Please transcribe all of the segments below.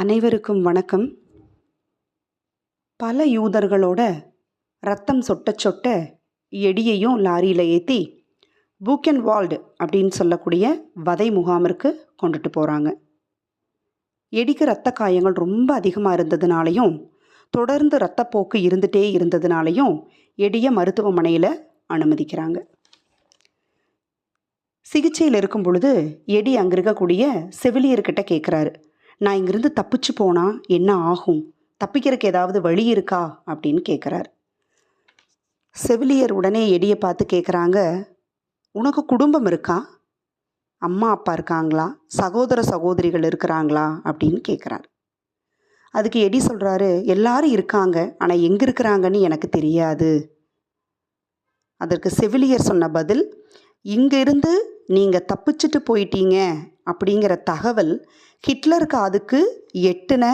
அனைவருக்கும் வணக்கம். பல யூதர்களோட ரத்தம் சொட்ட சொட்ட எடியையும் லாரியில் ஏற்றி பூக்கென்வால்டு அப்படின்னு சொல்லக்கூடிய வதை முகாமிற்கு கொண்டுட்டு போகிறாங்க எடிக்கு ரத்த காயங்கள் ரொம்ப அதிகமாக இருந்ததுனாலையும் தொடர்ந்து ரத்தப்போக்கு இருந்துகிட்டே இருந்ததுனாலையும் எடியை மருத்துவமனையில் அனுமதிக்கிறாங்க. சிகிச்சையில் இருக்கும் பொழுது எடி அங்கே இருக்கக்கூடிய செவிலியர்கிட்ட கேட்குறாரு நான் இங்கிருந்து தப்பிச்சு போனால் என்ன ஆகும்? தப்பிக்கிறதுக்கு ஏதாவது வழி இருக்கா? அப்படின்னு கேட்குறாரு செவிலியர் உடனே எடியை பார்த்து கேட்குறாங்க உனக்கு குடும்பம் இருக்கா? அம்மா அப்பா இருக்காங்களா? சகோதர சகோதரிகள் இருக்கிறாங்களா? அப்படின்னு கேட்குறாரு அதுக்கு எடி சொல்கிறாரு எல்லாரும் இருக்காங்க ஆனால் எங்கே இருக்கிறாங்கன்னு எனக்கு தெரியாது. அதற்கு செவிலியர் சொன்ன பதில் இங்கிருந்து நீங்கள் தப்பிச்சுட்டு போயிட்டீங்க அப்படிங்கிற தகவல் ஹிட்லர் காதுக்கு எட்டுன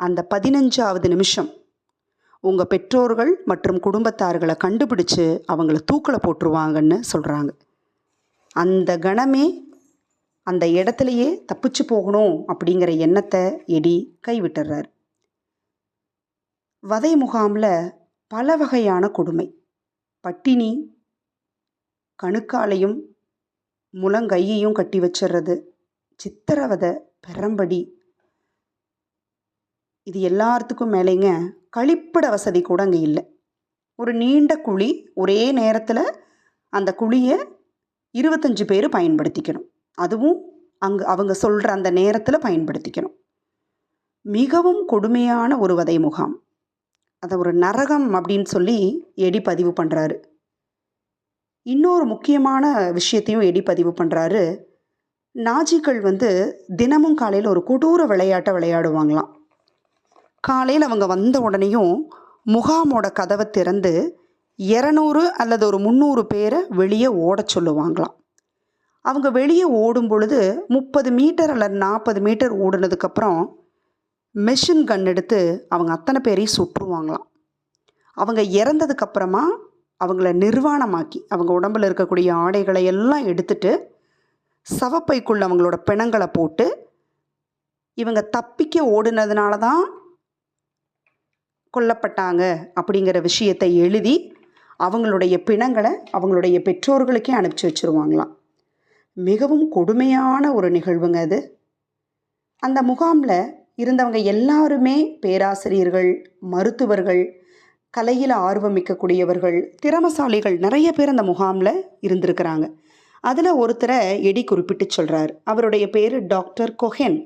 அந்த பதினஞ்சாவது நிமிஷம். உங்கள் பெற்றோர்கள் மற்றும் குடும்பத்தார்களை கண்டுபிடிச்சு அவங்கள தூக்கில் போட்டுருவாங்கன்னு சொல்கிறாங்க அந்த கணமே அந்த இடத்துலையே தப்பிச்சு போகணும் அப்படிங்கிற எண்ணத்தை எடி கைவிட்டுறார். வதை முகாமில் பல வகையான கொடுமை. பட்டினி கணுக்காலையும் முழங்கையையும் கட்டி வச்சிடுறது சித்திரவதை பெரம்படி இது எல்லாத்துக்கும் மேலேங்க கழிப்பிட வசதி கூட அங்கே இல்லை. ஒரு நீண்ட குழி ஒரே நேரத்தில் அந்த குழியை இருபத்தஞ்சு பேர் பயன்படுத்திக்கணும். அதுவும் அங்கே அவங்க சொல்கிற அந்த நேரத்தில் பயன்படுத்திக்கணும். மிகவும் கொடுமையான ஒரு வதை முகாம். அதை ஒரு நரகம் அப்படின்னு சொல்லி எடி பதிவு பண்ணுறாரு இன்னொரு முக்கியமான விஷயத்தையும் எடி பதிவு பண்ணுறாரு நாஜிக்கள் வந்து தினமும் காலையில் ஒரு கொடூர விளையாட்டை விளையாடுவாங்களாம். காலையில் அவங்க வந்த உடனேயும் முகாமோட கதவை திறந்து இரநூறு அல்லது ஒரு முந்நூறு பேரை வெளியே ஓடச் சொல்லுவாங்களாம். அவங்க வெளியே ஓடும் பொழுது முப்பது மீட்டர் அல்லது நாற்பது மீட்டர் ஓடுனதுக்கப்புறம் மெஷின் கன் எடுத்து அவங்க அத்தனை பேரையும் சுற்றுவாங்களாம் அவங்க இறந்ததுக்கப்புறமா அவங்கள நிர்வாணமாக்கி அவங்க உடம்பில் இருக்கக்கூடிய ஆடைகளை எல்லாம் எடுத்துட்டு சவப்பைக்குள்ள அவங்களோட பிணங்களை போட்டு இவங்க தப்பிக்க ஓடுனதுனால தான் கொல்லப்பட்டாங்க அப்படிங்கிற விஷயத்தை எழுதி அவங்களுடைய பிணங்களை அவங்களுடைய பெற்றோர்களுக்கே அனுப்பிச்சி வச்சுருவாங்களாம். மிகவும் கொடுமையான ஒரு நிகழ்வுங்க அது. அந்த முகாமில் இருந்தவங்க எல்லாருமே பேராசிரியர்கள் மருத்துவர்கள் கலையில் ஆர்வம் மிக்கக்கூடியவர்கள் திறமசாலிகள் நிறைய பேர் அந்த முகாமில் இருந்திருக்கிறாங்க. அதில் ஒருத்தரை எடி குறிப்பிட்டு சொல்கிறார் அவருடைய பேர் டாக்டர் கொஹென்.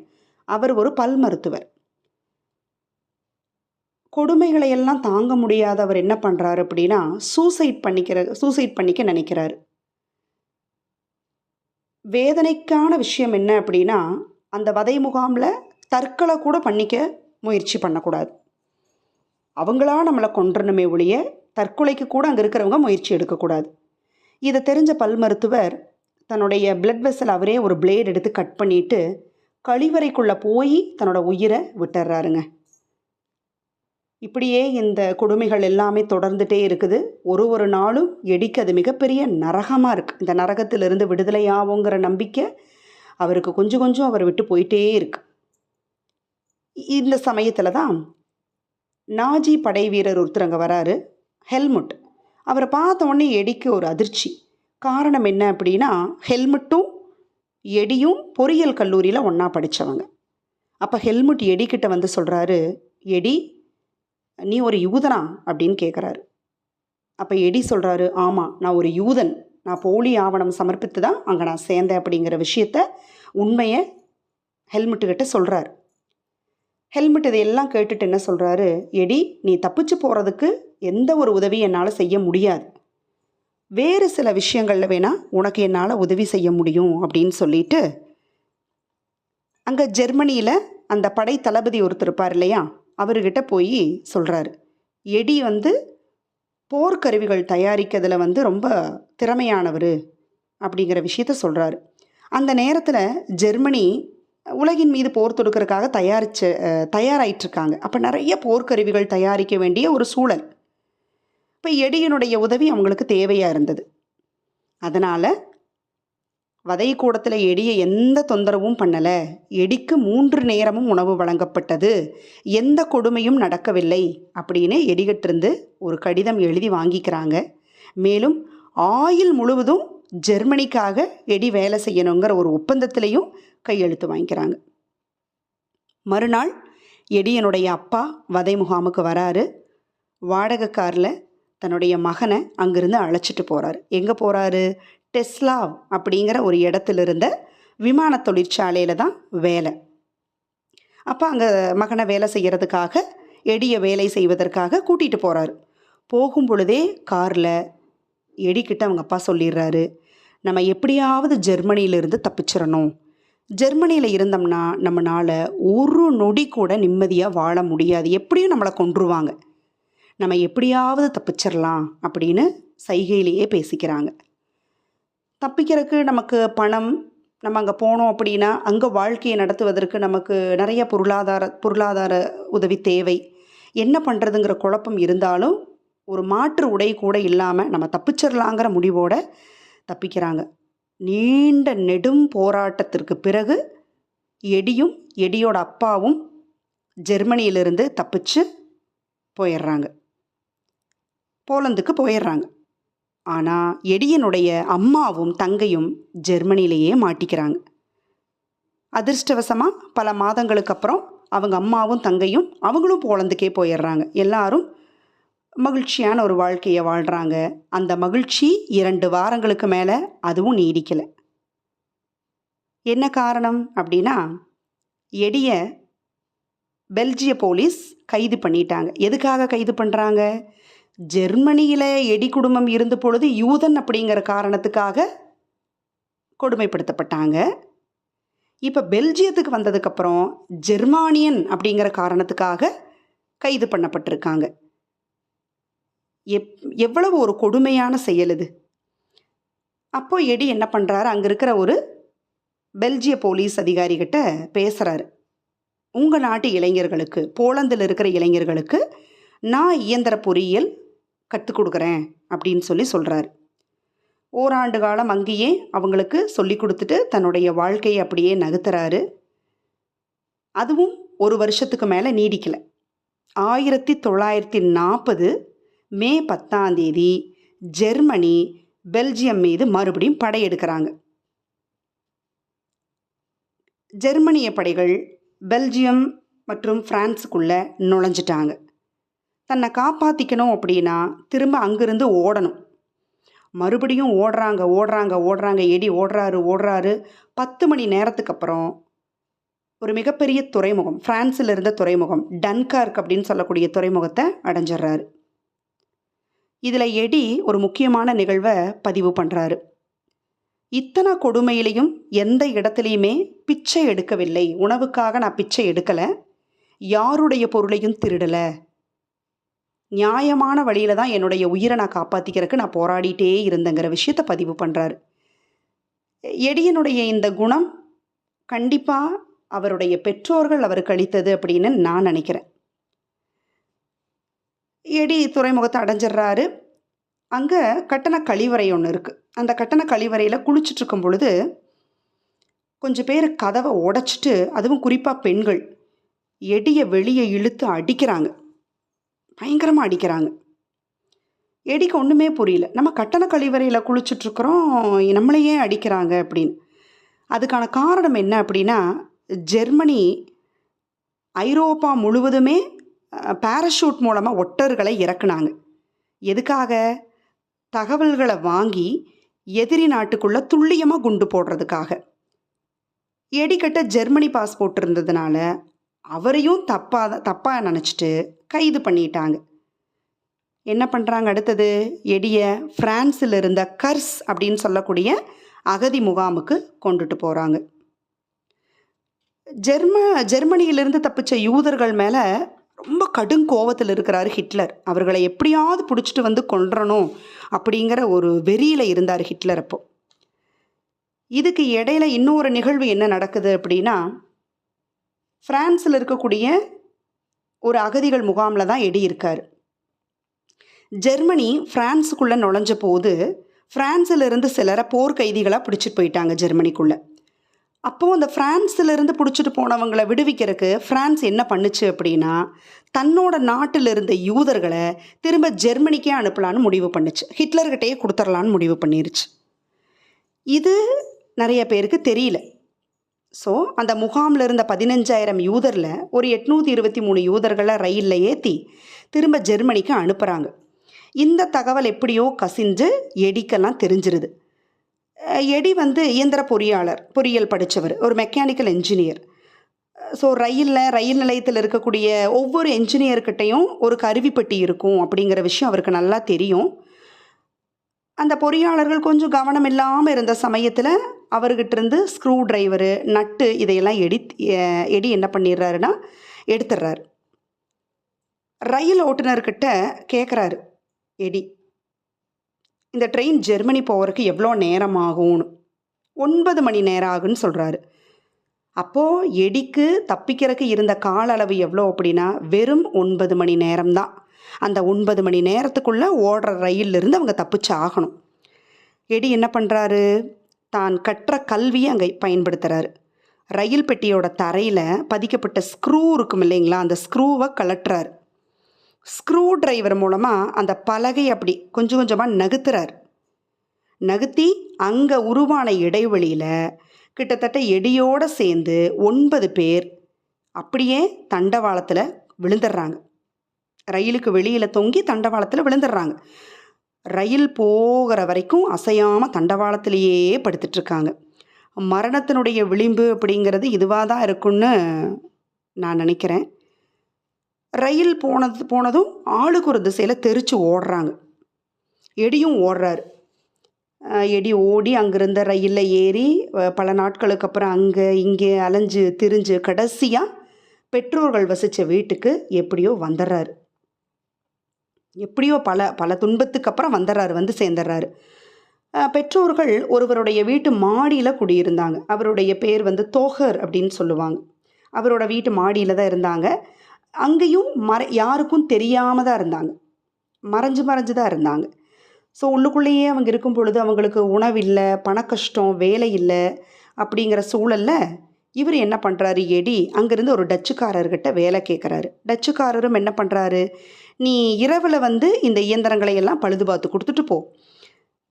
அவர் ஒரு பல் மருத்துவர். கொடுமைகளை எல்லாம் தாங்க முடியாத அவர் என்ன பண்ணுறாரு அப்படின்னா சூசைட் பண்ணிக்கிற சூசைட் பண்ணிக்க நினைக்கிறாரு. வேதனைக்கான விஷயம் என்ன அப்படின்னா அந்த வதை முகாமில் தற்கொலை கூட பண்ணிக்க முயற்சி பண்ணக்கூடாது. அவங்களா நம்மளை கொன்றணுமே ஒழிய தற்கொலைக்கு கூட அங்கே இருக்கிறவங்க முயற்சி எடுக்கக்கூடாது. இதை தெரிஞ்ச பல் மருத்துவர் தன்னுடைய பிளட் வெசல் அவரே ஒரு பிளேட் எடுத்து கட் பண்ணிட்டு கழிவறைக்குள்ளே போய் தன்னோட உயிரை விட்டுறாருங்க. இப்படியே இந்த கொடுமைகள் எல்லாமே தொடர்ந்துட்டே இருக்குது. ஒரு ஒரு நாளும் எடிக்கு அது மிகப்பெரிய நரகமாக இருக்குது இந்த நரகத்திலிருந்து விடுதலையாவோங்கிற நம்பிக்கை அவருக்கு கொஞ்சம் கொஞ்சம் அவர் விட்டு போயிட்டே இருக்கு. இந்த சமயத்தில் தான் நாஜி படை வீரர் ஒருத்தர் அங்கே வராரு. ஹெல்முட். அவரை பார்த்த உடனே எடிக்கு ஒரு அதிர்ச்சி. காரணம் என்ன அப்படின்னா ஹெல்மெட்டும் எடியும் பொறியியல் கல்லூரியில் ஒன்றா படித்தவங்க அப்போ ஹெல்மெட் எடிக்கிட்ட வந்து சொல்கிறாரு எடி நீ ஒரு யூதனா? அப்படின்னு கேட்குறாரு அப்போ எடி சொல்கிறாரு ஆமாம் நான் ஒரு யூதன். நான் போலி ஆவணம் சமர்ப்பித்து தான் அங்கே நான் சேர்ந்தேன் அப்படிங்கிற விஷயத்த உண்மையை ஹெல்மெட்டுக்கிட்ட சொல்கிறார் ஹெல்மெட் இதையெல்லாம் கேட்டுட்டு என்ன சொல்கிறாரு எடி நீ தப்பிச்சு போகிறதுக்கு எந்த ஒரு உதவி என்னால் செய்ய முடியாது. வேறு சில விஷயங்களில் வேணால் உனக்கு என்னால் உதவி செய்ய முடியும் அப்படின்னு சொல்லிட்டு அங்கே ஜெர்மனியில் அந்த படை தளபதி ஒருத்தர் இருப்பார் இல்லையா? அவர்கிட்ட போய் சொல்கிறாரு எடி வந்து போர்க்கருவிகள் தயாரிக்கிறதுல வந்து ரொம்ப திறமையானவர் அப்படிங்கிற விஷயத்த சொல்கிறாரு அந்த நேரத்தில் ஜெர்மனி உலகின் மீது போர் தொடுக்கிறதுக்காக தயாரிச்சு தயாராயிட்டிருக்காங்க. அப்போ நிறைய போர்க்கருவிகள் தயாரிக்க வேண்டிய ஒரு சூழல். இப்போ எடியினுடைய உதவி அவங்களுக்கு தேவையாக இருந்தது. அதனால் வதை கூடத்தில் எடியை எந்த தொந்தரவும் பண்ணலை. எடிக்கு மூன்று நேரமும் உணவு வழங்கப்பட்டது. எந்த கொடுமையும் நடக்கவில்லை அப்படின்னு எடிகிட்டிருந்து ஒரு கடிதம் எழுதி வாங்கிக்கிறாங்க. மேலும் ஆயுள் முழுவதும் ஜெர்மனிக்காக எடி வேலை செய்யணுங்கிற ஒரு ஒப்பந்தத்திலையும் கையெழுத்து வாங்கிக்கிறாங்க. மறுநாள் எடியனுடைய அப்பா வதை முகாமுக்கு வராரு. வாடகை காரில் தன்னுடைய மகனை அங்கிருந்து அழைச்சிட்டு போகிறாரு எங்கே போகிறாரு டெஸ்லா அப்படிங்கிற ஒரு இடத்துல இருந்த விமான தொழிற்சாலையில் தான் வேலை. அப்போ அங்கே மகனை வேலை செய்கிறதுக்காக எடிய வேலை செய்வதற்காக கூட்டிகிட்டு போகிறாரு போகும் பொழுதே காரில் எடிக்கிட்ட அவங்க அப்பா சொல்லிடுறாரு நம்ம எப்படியாவது ஜெர்மனியிலிருந்து தப்பிச்சிடணும். ஜெர்மனியில் இருந்தோம்னா நம்மளால் ஒரு நொடி கூட நிம்மதியாக வாழ முடியாது. எப்படியும் நம்மளை கொன்றுவாங்க. நம்ம எப்படியாவது தப்பிச்சிடலாம் அப்படின்னு சைகையிலேயே பேசிக்கிறாங்க. தப்பிக்கிறதுக்கு நமக்கு பணம் நம்ம அங்கே போனோம் அப்படின்னா அங்கே வாழ்க்கையை நடத்துவதற்கு நமக்கு நிறைய பொருளாதார பொருளாதார உதவி தேவை. என்ன பண்ணுறதுங்கிற குழப்பம் இருந்தாலும் ஒரு மாற்று உடை கூட இல்லாமல் நம்ம தப்பிச்சிடலாங்கிற முடிவோட தப்பிக்கிறாங்க. நீண்ட நெடும் போராட்டத்திற்கு பிறகு எடியும் எடியோட அப்பாவும் ஜெர்மனியிலிருந்து தப்பிச்சு போயிடுறாங்க போலந்துக்கு போயிடுறாங்க ஆனால் எடியனுடைய அம்மாவும் தங்கையும் ஜெர்மனியிலேயே மாட்டிக்கிறாங்க. அதிர்ஷ்டவசமாக பல மாதங்களுக்கு அப்புறம் அவங்க அம்மாவும் தங்கையும் அவங்களும் போலந்துக்கே போயிடுறாங்க எல்லாரும் மகிழ்ச்சியான ஒரு வாழ்க்கையை வாழ்கிறாங்க அந்த மகிழ்ச்சி இரண்டு வாரங்களுக்கு மேலே அதுவும் நீடிக்கலை. என்ன காரணம் அப்படின்னா எடிய பெல்ஜிய போலீஸ் கைது பண்ணிட்டாங்க. எதுக்காக கைது பண்ணுறாங்க ஜெர்மனியில் எடி குடும்பம் இருந்த பொழுது யூதன் அப்படிங்கிற காரணத்துக்காக கொடுமைப்படுத்தப்பட்டாங்க. இப்போ பெல்ஜியத்துக்கு வந்ததுக்கப்புறம் ஜெர்மானியன் அப்படிங்கிற காரணத்துக்காக கைது பண்ணப்பட்டிருக்காங்க. எப் எவ்வளவு ஒரு கொடுமையான செயல் இது. அப்போ எடி என்ன பண்ணுறாரு அங்கே இருக்கிற ஒரு பெல்ஜிய போலீஸ் அதிகாரிகிட்ட பேசுகிறாரு உங்கள் நாட்டு இளைஞர்களுக்கு போலந்தில் இருக்கிற இளைஞர்களுக்கு நான் இயந்திர பொறியியல் கற்றுக் கொடுக்குறேன் அப்படின்னு சொல்லி சொல்கிறாரு ஓராண்டு காலம் அங்கேயே அவங்களுக்கு சொல்லி கொடுத்துட்டு தன்னுடைய வாழ்க்கையை அப்படியே நகர்த்துறாரு. அதுவும் ஒரு வருஷத்துக்கு மேலே நீடிக்கலை. ஆயிரத்தி தொள்ளாயிரத்தி நாற்பது மே பத்தாம் தேதி ஜெர்மனி பெல்ஜியம் மீது மறுபடியும் படையெடுக்கிறாங்க ஜெர்மனிய படைகள் பெல்ஜியம் மற்றும் பிரான்ஸுக்குள்ளே நுழைஞ்சிட்டாங்க. தன்னை காப்பாற்றிக்கணும் அப்படின்னா திரும்ப அங்கிருந்து ஓடணும். மறுபடியும் ஓடுறாங்க ஓடுறாங்க ஓடுறாங்க எடி ஓடுறாரு ஓடுறாரு. பத்து மணி நேரத்துக்கு அப்புறம் ஒரு மிகப்பெரிய துறைமுகம் ஃப்ரான்ஸில் இருந்த துறைமுகம் டன்கார்க் அப்படின்னு சொல்லக்கூடிய துறைமுகத்தை அடைஞ்சிடுறாரு. இதில் எடி ஒரு முக்கியமான நிகழ்வை பதிவு பண்ணுறாரு இத்தனை கொடுமையிலையும் எந்த இடத்துலையுமே பிச்சை எடுக்கவில்லை. உணவுக்காக நான் பிச்சை எடுக்கலை. யாருடைய பொருளையும் திருடலை. நியாயமான வழியில் தான் என்னுடைய உயிரை நான் காப்பாற்றிக்கிறதுக்கு நான் போராடிட்டே இருந்தேங்கிற விஷயத்த பதிவு பண்ணுறாரு எடியனுடைய இந்த குணம் கண்டிப்பாக அவருடைய பெற்றோர்கள் அவருக்கு அளித்தது அப்படின்னு நான் நினைக்கிறேன். எடி துறைமுகத்தை அடைஞ்சிடுறாரு. அங்கே கட்டண கழிவறை ஒன்று இருக்குது அந்த கட்டண கழிவறையில் குளிச்சுட்ருக்கும் பொழுது கொஞ்சம் பேர் கதவை உடைச்சிட்டு அதுவும் குறிப்பாக பெண்கள் எடியை வெளியே இழுத்து அடிக்கிறாங்க. பயங்கரமாக அடிக்கிறாங்க. எடிக்கு ஒன்றுமே புரியல. நம்ம கட்டண கழிவறையில் குளிச்சுட்ருக்குறோம் நம்மளையே அடிக்கிறாங்க அப்படின்னு. அதுக்கான காரணம் என்ன அப்படின்னா ஜெர்மனி ஐரோப்பா முழுவதுமே பேராஷூட் மூலமாக ஒட்டர்களை இறக்குனாங்க. எதுக்காக? தகவல்களை வாங்கி எதிரி நாட்டுக்குள்ளே துல்லியமாக குண்டு போடுறதுக்காக. எடிக்கட்ட ஜெர்மனி பாஸ்போர்ட் இருந்ததுனால அவரையும் தப்பாக தப்பாக நினச்சிட்டு கைது பண்ணிட்டாங்க. என்ன பண்ணுறாங்க அடுத்தது? எடிய ஃப்ரான்ஸில் இருந்த கர்ஸ் அப்படின்னு சொல்லக்கூடிய அகதி முகாமுக்கு கொண்டுட்டு போகிறாங்க ஜெர்ம ஜெர்மனியிலிருந்து தப்பிச்ச யூதர்கள் மேலே ரொம்ப கடும் கோவத்தில் இருக்கிறாரு ஹிட்லர். அவர்களை எப்படியாவது பிடிச்சிட்டு வந்து கொன்றணும் அப்படிங்கிற ஒரு வெறியில் இருந்தார் ஹிட்லர் அப்போ. இதுக்கு இடையில இன்னொரு நிகழ்வு என்ன நடக்குது அப்படின்னா ஃப்ரான்ஸில் இருக்கக்கூடிய ஒரு அகதிகள் முகாமில் தான் எடி இருக்கார். ஜெர்மனி ஃப்ரான்ஸுக்குள்ளே நுழைஞ்ச போது ஃப்ரான்ஸிலிருந்து இருந்து சிலரை போர் கைதிகளாக பிடிச்சிட்டு போயிட்டாங்க ஜெர்மனிக்குள்ளே. அப்போது அந்த ஃப்ரான்ஸிலிருந்து பிடிச்சிட்டு போனவங்களை விடுவிக்கிறதுக்கு ஃப்ரான்ஸ் என்ன பண்ணுச்சு அப்படின்னா தன்னோட நாட்டில் இருந்த யூதர்களை திரும்ப ஜெர்மனிக்கே அனுப்பலான்னு முடிவு பண்ணுச்சு. ஹிட்லர்கிட்டயே கொடுத்துடலான்னு முடிவு பண்ணிருச்சு. இது நிறைய பேருக்கு தெரியல. ஸோ அந்த முகாமில் இருந்த பதினஞ்சாயிரம் யூதரில் ஒரு எட்நூற்றி இருபத்தி மூணு யூதர்களை ரயிலில் ஏற்றி திரும்ப ஜெர்மனிக்கு அனுப்புகிறாங்க இந்த தகவல் எப்படியோ கசிஞ்சு எடிக்கெல்லாம் தெரிஞ்சிருது. எடி வந்து இயந்திர பொறியாளர் பொறியியல் படித்தவர் ஒரு மெக்கானிக்கல் என்ஜினியர் ஸோ ரயிலில் ரயில் நிலையத்தில் இருக்கக்கூடிய ஒவ்வொரு என்ஜினியர்கிட்டையும் ஒரு கருவிப்பட்டி இருக்கும் அப்படிங்கிற விஷயம் அவருக்கு நல்லா தெரியும். அந்த பொறியாளர்கள் கொஞ்சம் கவனம் இல்லாமல் இருந்த சமயத்தில் அவர்கிட்டருந்து ஸ்க்ரூ டிரைவரு நட்டு இதையெல்லாம் எடி எடி என்ன பண்ணிடுறாருன்னா எடுத்துடுறாரு. ரயில் ஓட்டுநர்கிட்ட கேட்குறாரு எடி இந்த ட்ரெயின் ஜெர்மனி போகிறதுக்கு எவ்வளோ நேரம் ஆகும்னு ஒன்பது மணி நேரம் ஆகுன்னு சொல்கிறாரு அப்போது எடிக்கு தப்பிக்கிறதுக்கு இருந்த கால அளவு எவ்வளோ அப்படின்னா வெறும் ஒன்பது மணி நேரம்தான். அந்த ஒன்பது மணி நேரத்துக்குள்ளே ஓடுற ரயிலிருந்து அவங்க தப்பிச்சு ஆகணும். எடி என்ன பண்ணுறாரு தான் கற்ற கல்வியை அங்கே பயன்படுத்துகிறாரு ரயில் பெட்டியோட தரையில் பதிக்கப்பட்ட ஸ்க்ரூ இருக்கும் இல்லைங்களா? அந்த ஸ்க்ரூவை கலட்டுறாரு ஸ்க்ரூ டிரைவர் மூலமாக அந்த பலகை அப்படி கொஞ்சம் கொஞ்சமாக நகுத்துறார். நகுத்தி அங்கே உருவான இடைவெளியில் கிட்டத்தட்ட எடியோடு சேர்ந்து ஒன்பது பேர் அப்படியே தண்டவாளத்தில் விழுந்துடுறாங்க. ரயிலுக்கு வெளியில் தொங்கி தண்டவாளத்தில் விழுந்துடுறாங்க. ரயில் போகிற வரைக்கும் அசையாமல் தண்டவாளத்திலேயே படுத்துட்ருக்காங்க மரணத்தினுடைய விளிம்பு அப்படிங்கிறது இதுவாக தான் இருக்கும்னு நான் நினைக்கிறேன். ரயில் போனது போனதும் ஆளுக்கு ஒரு திசையில் தெரிச்சு ஓடுறாங்க. எடியும் ஓடுறாரு. எடி ஓடி அங்கேருந்த ரயிலில் ஏறி பல நாட்களுக்கு அப்புறம் அங்கே இங்கே அலைஞ்சு திரிஞ்சு கடைசியாக பெற்றோர்கள் வசித்த வீட்டுக்கு எப்படியோ வந்துடுறாரு எப்படியோ பல பல துன்பத்துக்கு அப்புறம் வந்துடுறாரு வந்து சேர்ந்துடுறாரு பெற்றோர்கள் ஒருவருடைய வீட்டு மாடியில் குடியிருந்தாங்க. அவருடைய பேர் வந்து தோகர் அப்படின்னு சொல்லுவாங்க. அவரோட வீட்டு மாடியில் தான் இருந்தாங்க. அங்கேயும் மற யாருக்கும் தெரியாமல் தான் இருந்தாங்க. மறைஞ்சு மறைஞ்சு தான் இருந்தாங்க. ஸோ உள்ளுக்குள்ளேயே அவங்க இருக்கும் பொழுது அவங்களுக்கு உணவில்லை பண கஷ்டம் வேலை இல்லை அப்படிங்கிற சூழலில் இவர் என்ன பண்ணுறாரு எடி அங்கேருந்து ஒரு டச்சுக்காரர்கிட்ட வேலை கேட்குறாரு டச்சுக்காரரும் என்ன பண்ணுறாரு நீ இரவில் வந்து இந்த இயந்திரங்களை எல்லாம் பழுது பார்த்து கொடுத்துட்டு போ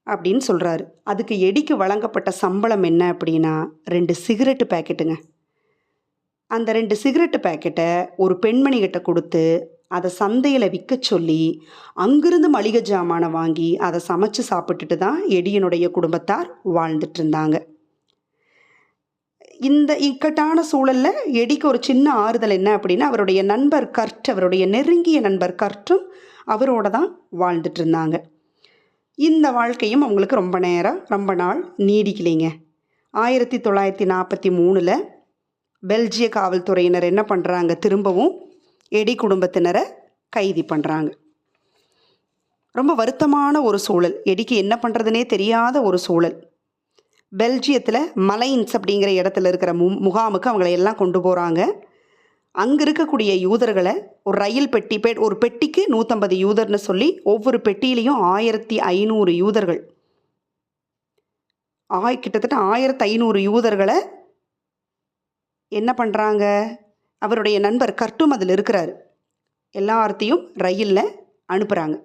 அப்படின்னு சொல்கிறாரு அதுக்கு எடிக்கு வழங்கப்பட்ட சம்பளம் என்ன அப்படின்னா ரெண்டு சிகரெட்டு பேக்கெட்டுங்க. அந்த ரெண்டு சிகரெட்டு பேக்கெட்டை ஒரு பெண்மணிகிட்ட கொடுத்து அதை சந்தையில் விற்க சொல்லி அங்கிருந்து மளிகை ஜாமானை வாங்கி அதை சமைச்சு சாப்பிட்டுட்டு தான் எடியனுடைய குடும்பத்தார் வாழ்ந்துட்டு இருந்தாங்க. இந்த இக்கட்டான சூழலில் எடிக்கு ஒரு சின்ன ஆறுதல் என்ன அப்படின்னா அவருடைய நண்பர் கர்ட் அவருடைய நெருங்கிய நண்பர் கர்ட்டும் அவரோட தான் வாழ்ந்துட்டு இருந்தாங்க. இந்த வாழ்க்கையும் அவங்களுக்கு ரொம்ப நேரம் ரொம்ப நாள் நீடிக்கலைங்க. ஆயிரத்தி தொள்ளாயிரத்தி நாற்பத்தி மூணில் பெல்ஜிய காவல்துறையினர் என்ன பண்ணுறாங்க திரும்பவும் எடி குடும்பத்தினரை கைதி பண்ணுறாங்க ரொம்ப வருத்தமான ஒரு சூழல். எடிக்கு என்ன பண்ணுறதுனே தெரியாத ஒரு சூழல். பெல்ஜியத்தில் மலைன்ஸ் அப்படிங்கிற இடத்துல இருக்கிற மு முகாமுக்கு அவங்களை எல்லாம் கொண்டு போகிறாங்க அங்கே இருக்கக்கூடிய யூதர்களை ஒரு ரயில் பெட்டி பெ ஒரு பெட்டிக்கு நூற்றம்பது யூதர்னு சொல்லி ஒவ்வொரு பெட்டியிலையும் ஆயிரத்தி ஐநூறு யூதர்கள். ஆய் கிட்டத்தட்ட ஆயிரத்தி ஐநூறு யூதர்களை என்ன பண்ணுறாங்க அவருடைய நண்பர் கர்ட்டும் அதில் இருக்கிறாரு. எல்லார்த்தையும் ரயிலில் அனுப்புகிறாங்க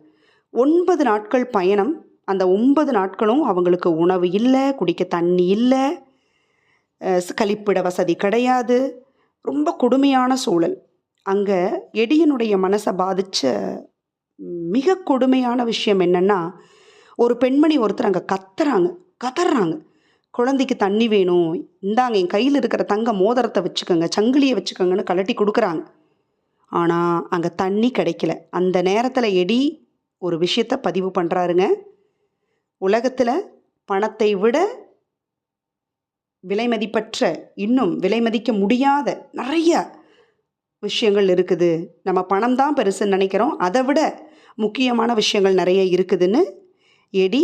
ஒன்பது நாட்கள் பயணம். அந்த ஒன்பது நாட்களும் அவங்களுக்கு உணவு இல்லை குடிக்க தண்ணி இல்லை கழிப்பிட வசதி கிடையாது. ரொம்ப கொடுமையான சூழல். அங்கே எடியனுடைய மனசை பாதித்த மிக கொடுமையான விஷயம் என்னென்னா ஒரு பெண்மணி ஒருத்தர் அங்கே கத்துறாங்க. கதறாங்க. குழந்தைக்கு தண்ணி வேணும். இந்தாங்க என் கையில் இருக்கிற தங்க மோதிரத்தை வச்சுக்கோங்க சங்கிலியை வச்சுக்கோங்கன்னு கழட்டி கொடுக்குறாங்க. ஆனால் அங்கே தண்ணி கிடைக்கல. அந்த நேரத்தில் எடி ஒரு விஷயத்த பதிவு பண்ணுறாருங்க உலகத்தில் பணத்தை விட விலைமதிப்பற்ற இன்னும் விலைமதிக்க முடியாத நிறைய விஷயங்கள் இருக்குது. நம்ம பணம் தான் பெருசுன்னு நினைக்கிறோம். அதை விட முக்கியமான விஷயங்கள் நிறைய இருக்குதுன்னு எடி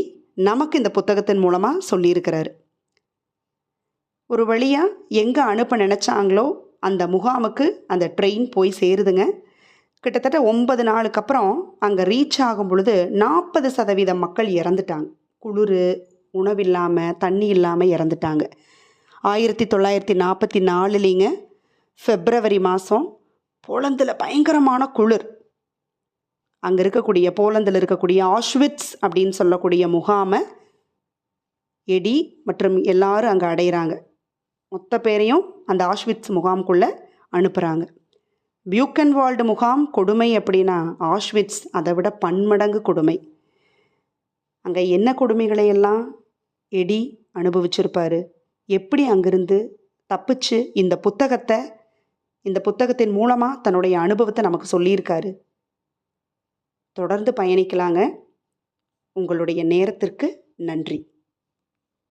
நமக்கு இந்த புத்தகத்தின் மூலமாக சொல்லியிருக்கிறாரு. ஒரு வழியாக எங்கே அனுப்ப நினச்சாங்களோ அந்த முகாமுக்கு அந்த ட்ரெயின் போய் சேருதுங்க. கிட்டத்தட்ட ஒன்பது நாளுக்கு அப்புறம் அங்கே ரீச் ஆகும் பொழுது நாற்பது சதவீதம் மக்கள் இறந்துட்டாங்க. குளிர் உணவில்லாமல் தண்ணி இல்லாமல் இறந்துட்டாங்க. ஆயிரத்தி தொள்ளாயிரத்தி நாற்பத்தி நாலுலிங்க ஃபெப்ரவரி மாதம் போலந்தில் பயங்கரமான குளிர். அங்கே இருக்கக்கூடிய போலந்தில் இருக்கக்கூடிய ஆஷ்விட்ஸ் அப்படின்னு சொல்லக்கூடிய முகாமை எடி மற்றும் எல்லாரும் அங்கே அடையிறாங்க. மொத்த பேரையும் அந்த ஆஷ்விட்ஸ் முகாம்குள்ளே அனுப்புகிறாங்க பியூக்கன்வால்டு முகாம் கொடுமை அப்படின்னா ஆஷ்விட்ஸ் அதை விட பன்மடங்கு கொடுமை. அங்கே என்ன கொடுமைகளை எல்லாம் எடி அனுபவிச்சிருப்பாரு? எப்படி அங்கிருந்து தப்பிச்சு இந்த புத்தகத்தை இந்த புத்தகத்தின் மூலமாக தன்னுடைய அனுபவத்தை நமக்கு சொல்லியிருக்காரு? தொடர்ந்து பயணிக்கலாங்க. உங்களுடைய நேரத்திற்கு நன்றி.